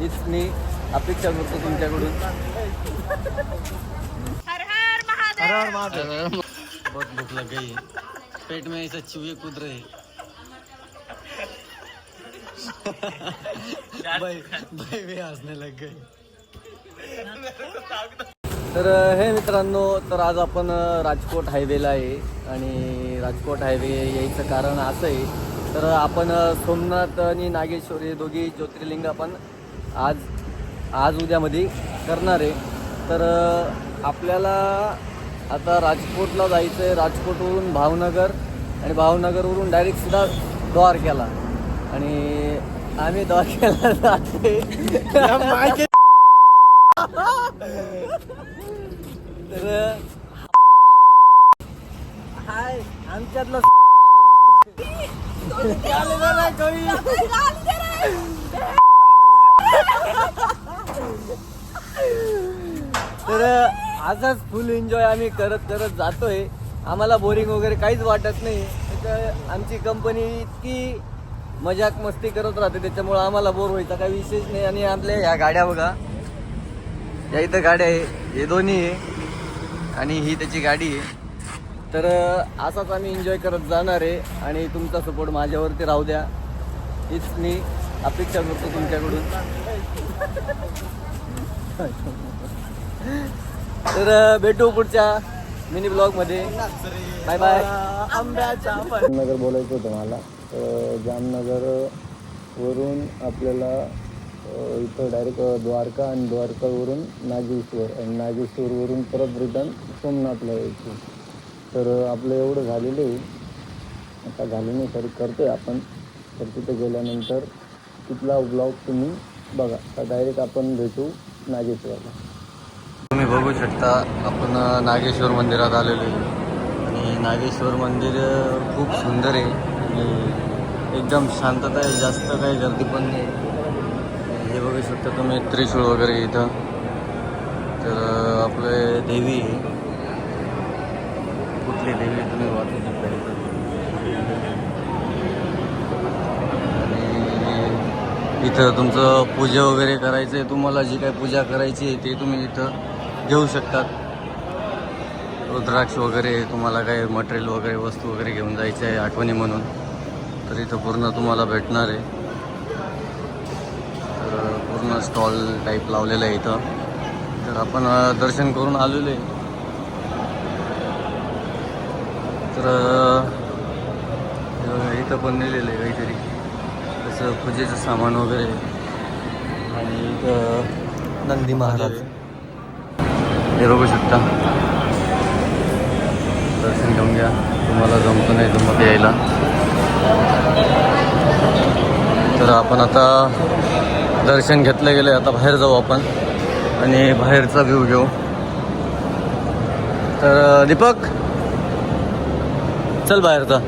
हीच मी अपेक्षा करतो तुमच्याकडून. हर हर महादेव! बहुत भूख लग गई है। पेट में ऐसा चूहे कूद रहे भाई भाई भी हंसने लग गए। तर हे मित्रांनो तर आज आपण राजकोट हायवेला आहे आणि राजकोट हायवे यायचं कारण असं आहे. तर आपण सोमनाथ आणि नागेश्वर हे दोघी ज्योतिर्लिंग आपण आज आज उद्यामध्ये करणार आहे तर आपल्याला आता राजकोटला जायचं आहे राजकोटवरून भावनगर आणि भावनगरवरून डायरेक्ट सीधा द्वारक्याला आणि आम्ही द्वारक्याला जाते तर हाय आमच्यातलं. तर आजच फुल एन्जॉय आम्ही करत करत जातोय. आम्हाला बोरिंग वगैरे काहीच वाटत नाही. तर आमची कंपनी इतकी मजाक मस्ती करत राहते त्याच्यामुळं आम्हाला बोर व्हायचा काही विशेष नाही. आणि आपल्या ह्या गाड्या बघा. या इथं गाड्या आहे. हे दोन्ही आहे. आणि ही त्याची गाडी आहे. तर असाच आम्ही एन्जॉय करत जाणार आहे. आणि तुमचा सपोर्ट माझ्यावरती राहू द्या. हीच मी अपेक्षा करतो तुमच्याकडून. तर भेटू पुढच्या मिनी ब्लॉगमध्ये बाय बाय आंब्याच्या जामनगर बोलायचं होतं मला. तर जामनगर वरून आपल्याला इथं डायरेक्ट द्वारका आणि द्वारकावरून नागेश्वर आणि नागेश्वरवरून परत रिटर्न सोमनाथला यायचं. तर आपलं एवढं झालेलं आहे. आता झालं नाही तरी करतोय आपण. तर तिथं गेल्यानंतर तिथला ब्लॉग तुम्ही बघा तर डायरेक्ट आपण भेटू नागेश्वरला. तुम्ही बघू शकता आपण नागेश्वर मंदिरात आलेलो आहे. आणि नागेश्वर मंदिर खूप सुंदर आहे. आणि एकदम शांतता आहे जास्त काही गर्दी पण नाही. हे बघू शकता तुम्ही त्रिशूळ वगैरे इथं. तर आपले देवी आहे. कुठली देवी तुम्ही वाचू शकता इथं. इथं तुमचं पूजा वगैरे करायचं आहे तुम्हाला जी काही पूजा करायची आहे ते तुम्ही इथं घेऊ शकतात. रुद्राक्ष वगैरे तुम्हाला काही मटेरियल वगैरे वस्तू वगैरे घेऊन जायचं आहे आठवणी म्हणून. तर इथं पूर्ण तुम्हाला भेटणार आहे. तर पूर्ण स्टॉल टाईप लावलेलं आहे इथं. तर आपण दर्शन करून आलेलो आहे. तर इथं पण नेलेलं आहे. तसं पूजेचं सामान वगैरे. आणि नंदी महाराज. हे बघू शकता. दर्शन घेऊन घ्या. तुम्हाला जमतं नाही जमत यायला. तर आपण आता दर्शन घेतलं गेलं आता बाहेर जाऊ आपण. आणि बाहेरचा व्ह्यू घेऊ. तर दीपक चल बाहेरचा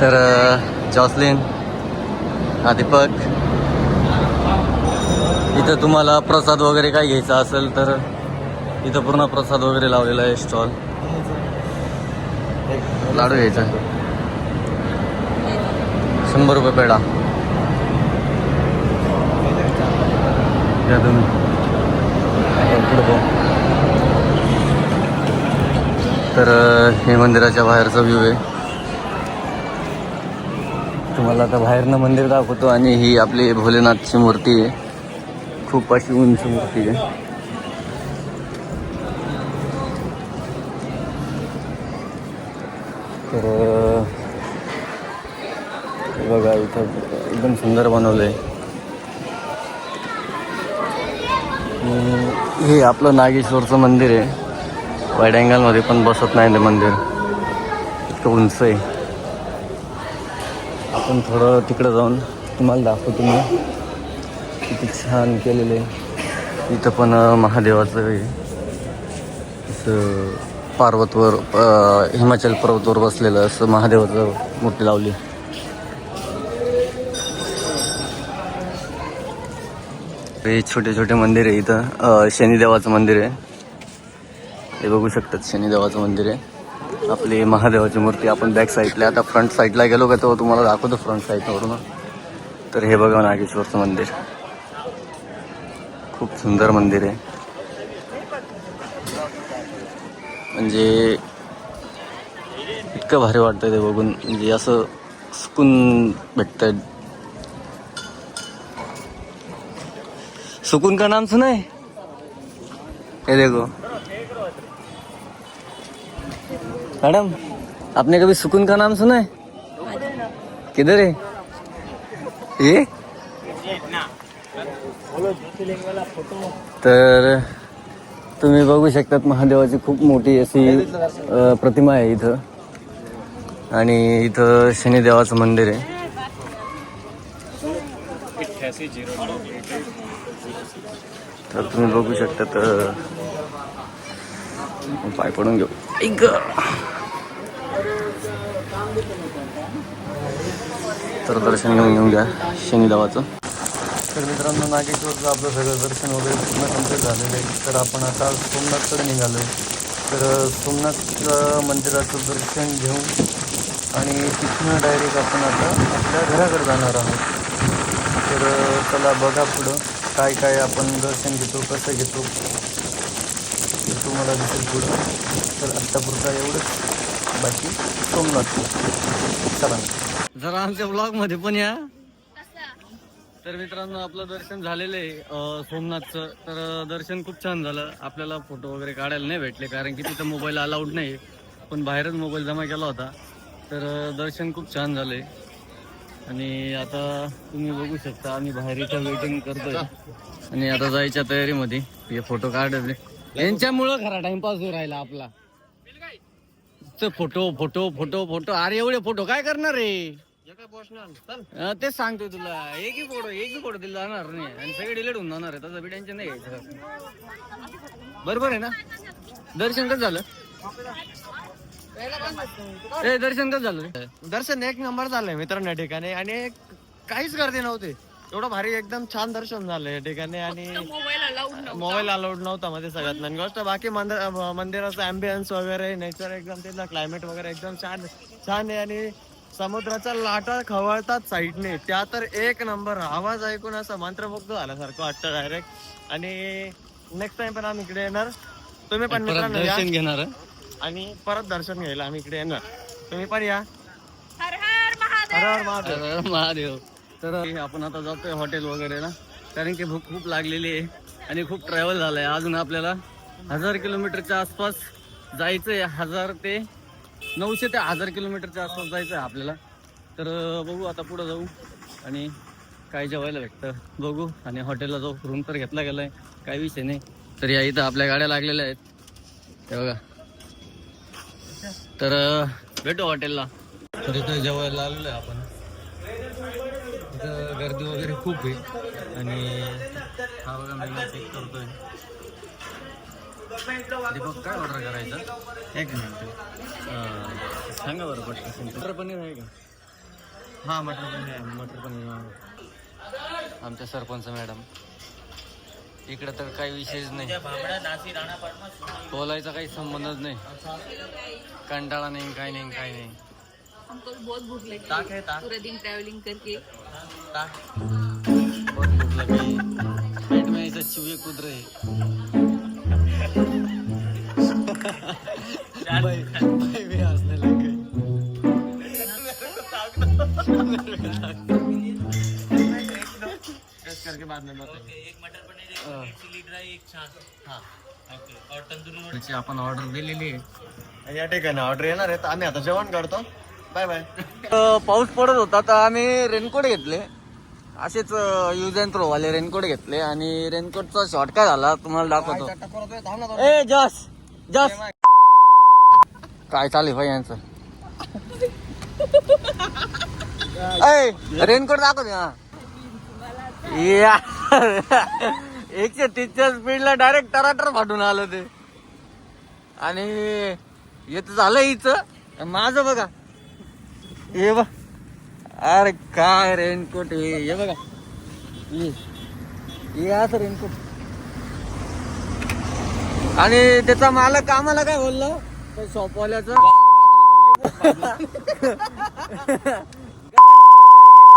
तर जॉसलिन हा दीपक इथं तुम्हाला प्रसाद वगैरे काय घ्यायचा असेल तर इथं पूर्ण प्रसाद वगैरे लावलेला आहे स्टॉल. लाडू घ्यायचा. शंभर रुपये पेढा. घ्या तुम्ही. तर हे मंदिराच्या बाहेरचा व्ह्यू आहे. तुम्हाला आता बाहेरनं मंदिर दाखवतो आणि ही आपली भोलेनाथची मूर्ती आहे. खूप अशी उंच मूर्ती आहे. तर बघा इथं एकदम सुंदर बनवलं आहे हे आपलं नागेश्वरचं मंदिर आहे. वाईड अँगलमध्ये पण बसत नाही ते मंदिर. इतकं उंच आहे. आपण थोडं तिकडं जाऊन तुम्हाला दाखवतो मी. किती छान केलेलं आहे. इथं पण महादेवाचं आहे असं पार्वतवर हिमाचल पर्वतवर बसलेलं असं महादेवाचं मूर्ती लावली. हे छोटे छोटे मंदिर आहे इथं. शनिदेवाचं मंदिर आहे. हे बघू शकतात शनिदेवाचं मंदिर आहे. आपली महादेवाची मूर्ती आपण बॅक साईडला आता फ्रंट साईडला गेलो का तो तुम्हाला दाखवतो फ्रंट साईडवरून तर हे बघा नागेश्वरचं मंदिर. खूप सुंदर मंदिर आहे. म्हणजे इतकं भारी वाटतं ते बघून. म्हणजे असं सुकून भेटतं सुकून का नाम सुना है ये देखो. मैडम आपने कभी सुकून का नाम सुना है? किधर है? ये? तर तुम्ही बघू शकतात महादेवाची खूप मोठी अशी प्रतिमा आहे इथं. आणि इथं शनिदेवाचं मंदिर आहे. तर तुम्ही बघू शकतात पाय पडून घेऊ. ऐक तर दर्शन घेऊन घेऊन घ्या शनिदेवाचं तर मित्रांनो नागेश्वरचं आपलं सगळं दर्शन वगैरे पूर्ण कंप्लीट झालेलं आहे तर आपण आता सोमनाथकडे निघालो आहे तर सोमनाथ मंदिराचं दर्शन घेऊन आणि तिथनं डायरेक्ट आपण आता आपल्या घराकडे जाणार आहोत तर चला बघा पुढं काय काय आपण दर्शन घेतो कसं घेतो तुम्हाला दिसेल पुढं. तर आत्तापुरता एवढंच. बाकी सोमनाथ. चला. जरा आमच्या ब्लॉगमध्ये पण या. तर मित्रांनो आपलं दर्शन झालेलं आहे सोमनाथचं. तर दर्शन खूप छान झालं. आपल्याला फोटो वगैरे काढायला नाही भेटले कारण की तिथं मोबाईल अलाउड नाही. पण बाहेरच मोबाईल जमा केला होता. तर दर्शन खूप छान झाले आणि आता तुम्ही बघू शकता आम्ही बाहेर इथं वेटिंग करतोय. आणि आता जायच्या तयारीमध्ये. हे फोटो काढले यांच्यामुळं खरा टाइमपास होऊ राहिला आपला. ते फोटो फोटो फोटो फोटो. अरे एवढे फोटो काय करणार रे? तेच सांगतोय तुला. एकही फोटो एकही फोटो दिला जाणार नाही. आणि सगळे डिलीट होऊन जाणार आहे तसं बी टेन्शन नाही घ्यायचं बरोबर आहे ना? दर्शन कसं झालं? ए दर्शन कसं झालं रे? दर्शन एक नंबर झालंय मित्रांना ठिकाणी. आणि काहीच गर्दी नव्हती. एवढं भारी एकदम छान दर्शन झालं या ठिकाणी आणि मोबाईल अलाउड नव्हता. मध्ये सगळ्यात मेन गोष्ट. बाकी मंदिर मंदिराचं अँबियन्स वगैरे नेचर एकदम तिथलं क्लायमेट वगैरे एकदम छान छान आहे आणि समुद्राच्या लाटा खवळतात साईडने. त्या तर एक नंबर. आवाज ऐकून असं मंत्रमुग्ध झाल्यासारखं वाटतं डायरेक्ट आणि नेक्स्ट टाइम पण आम्ही इकडे येणार. तुम्ही पण मित्रांनो दर्शन घेणार आणि परत दर्शन घ्यायला आम्ही इकडे येणार. तुम्ही पण या. हर हर महादेव. हर हर महादेव. तर आपण आता जातोय हॉटेल वगैरे ना. कारण की भूक खूप लागलेली आहे आणि खूप ट्रॅव्हल झालंय. अजून आपल्याला हजार किलोमीटरच्या आसपास जायचंय. हजार ते नऊशे ते हजार किलोमीटरच्या आसपास जायचं आहे आपल्याला. तर बघू आता पुढं जाऊ आणि काय जेवायला भेटतं. बघू आणि हॉटेलला जाऊ. रूम तर घेतला गेलाय. काही विषय नाही. तर या इथं आपल्या गाड्या लागलेल्या आहेत. ते बघा. तर भेटू हॉटेलला. तर इथं जेवायला आलेलो आहे आपण. गर्दी वगैरे खूप आहे. आणि हा बघा मेनू चेक करतोय. दीपक काय ऑर्डर करायचं? एक मिनिट अं, सांगा बरं पटकन मटर पनीर आहे का? हा मटर पनीर आहे. मटर पनीर. आमच्या सरपंच मॅडम. इकडं तर काही विषयच नाही. बोलायचा काही संबंधच नाही. कंटाळा नाही काही नाही काही नाही. हमको भी बहुत भूख लगी। ताक है ताक। पूरे दिन ट्रैवलिंग करके। ताक। बहुत भूख लगी। पेट में ऐसे चूहे कूद रहे। भाई भाई भी हंसने लग गए करके बाद में बताएंगे। त्याची आपण ऑर्डर दिलेली आहे या ठिकाणी ऑर्डर येणार आहे तर आम्ही आता जेवण करतो बाय बाय. पाऊस पडत होता तर आम्ही रेनकोट घेतले. असेच यूज अँड थ्रो वाले रेनकोट घेतले आणि रेनकोटचा शॉर्ट काय झाला तुम्हाला दाखवतो. ए जस जस. काय चालू भाई यांचं? ए रेनकोट दाखव ना या. एकशे तीसच्या स्पीडला डायरेक्ट टराटर फाटून आलं ते. आणि येत झालं हिच. माझं बघा. हे बघ. अरे काय रेनकोट हे बघा. हे असं रेनकोट. आणि त्याचा मालक आम्हाला काय बोललो? शॉपवाल्याचं.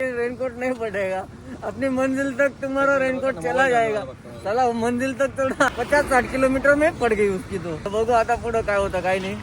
रेनकोट नाही पड़ेगा. अपनी मंजिल तक तुम्हारा रेनकोट चला जाएगा. चला मंजिल तक तो पचास साठ किलोमीटर में पड़ गई उसकी तो. बघू आता पुढं काय होतं काय नाही.